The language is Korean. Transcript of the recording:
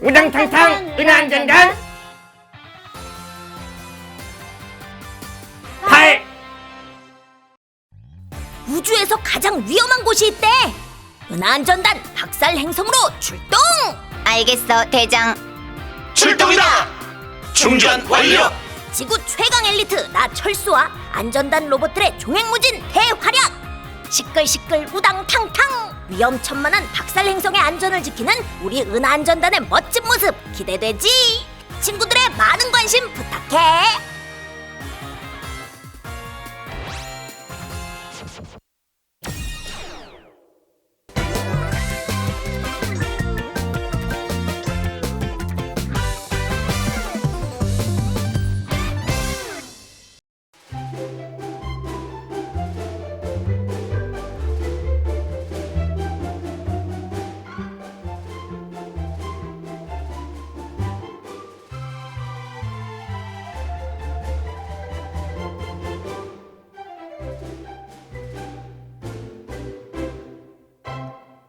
우당탕탕 은하안전단 팔 우주에서 가장 위험한 곳이 있대. 은하안전단 박살 행성으로 출동. 알겠어, 대장. 출동이다! 충전 완료! 지구 최강 엘리트 나 철수와 안전단 로봇들의 종횡무진 대활약. 시끌시끌 우당탕탕 위험천만한 박살 행성의 안전을 지키는 우리 은하안전단의 멋진 모습 기대되지. 친구들의 많은 관심 부탁해.